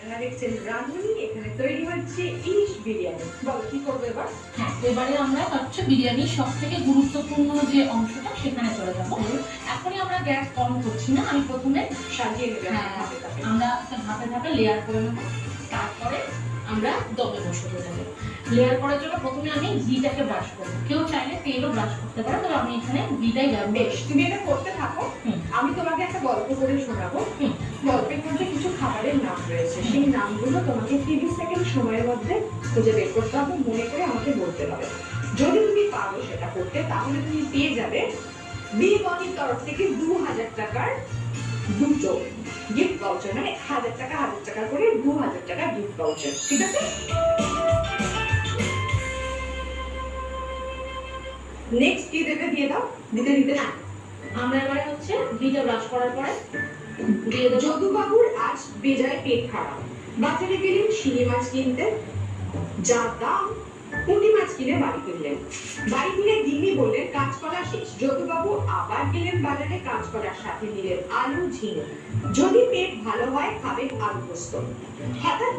আপনারা দেখছেন রাঁধুনি এখানে তৈরি হচ্ছে ইলিশ বিরিয়ানি। বলো কি করবে এবার? হ্যাঁ এবারে আমরা হচ্ছে বিরিয়ানির সব থেকে গুরুত্বপূর্ণ যে অংশটা সেখানে চলে যাব। এখনই আমরা গ্যাস অন করছি না আমি প্রথমে সাজিয়ে হ্যাঁ। আমরা ধাপে ধাপে লেয়ার করে নেব তারপরে আমরা দমে বসতে দেবো। লেয়ার করার জন্য প্রথমে আমি ঘিটাকে ব্রাশ করব। কেউ চাইলে তেলও ব্রাশ করতে পারে তবে আমি এখানে ঘিটাই বেশ তুমি এটা করতে থাকো। আমি তোমাকে একটা গল্প করে শোনাবো। হুম। গল্পের মধ্যে খাবারের নাম রয়েছে। সেই নামগুলো তোমাকে তিরিশ সেকেন্ড সময়ের মধ্যে খুঁজে বের করতে হবে, মনে করে আমাকে বলতে হবে যদি তুমি পারো সেটা করতে, তাহলে তুমি পেয়ে যাবে বি বনির তরফ থেকে দু হাজার টাকার দুটো গিফট ভাউচার মানে হাজার টাকা হাজার টাকা করে দু হাজার টাকা গিফট ভাউচার ঠিক আছে? নেক্সট কি দেবে? দিয়ে দাও। দিতে দিতে। না আমরা এবারে হচ্ছে ঘিটা ব্রাশ করার পরে দিয়ে দেবো। আজ বেজায় পেট খারাপ। বাজারে গেলেন শিঙি মাছ কিনতে। যা দাম, পুঁটি মাছ কিনে বাড়ি ফিরলেন। বাড়ি ফিরে দিদি বললেন, কাঁচকলা শেষ। যদুবাবু আবার গেলেন বাজারে কাঁচকলার সাথে নিলেন আলু, ঝিঙে। যদি পেট ভালো হয়, খাবেন আলু পোস্ত হঠাৎ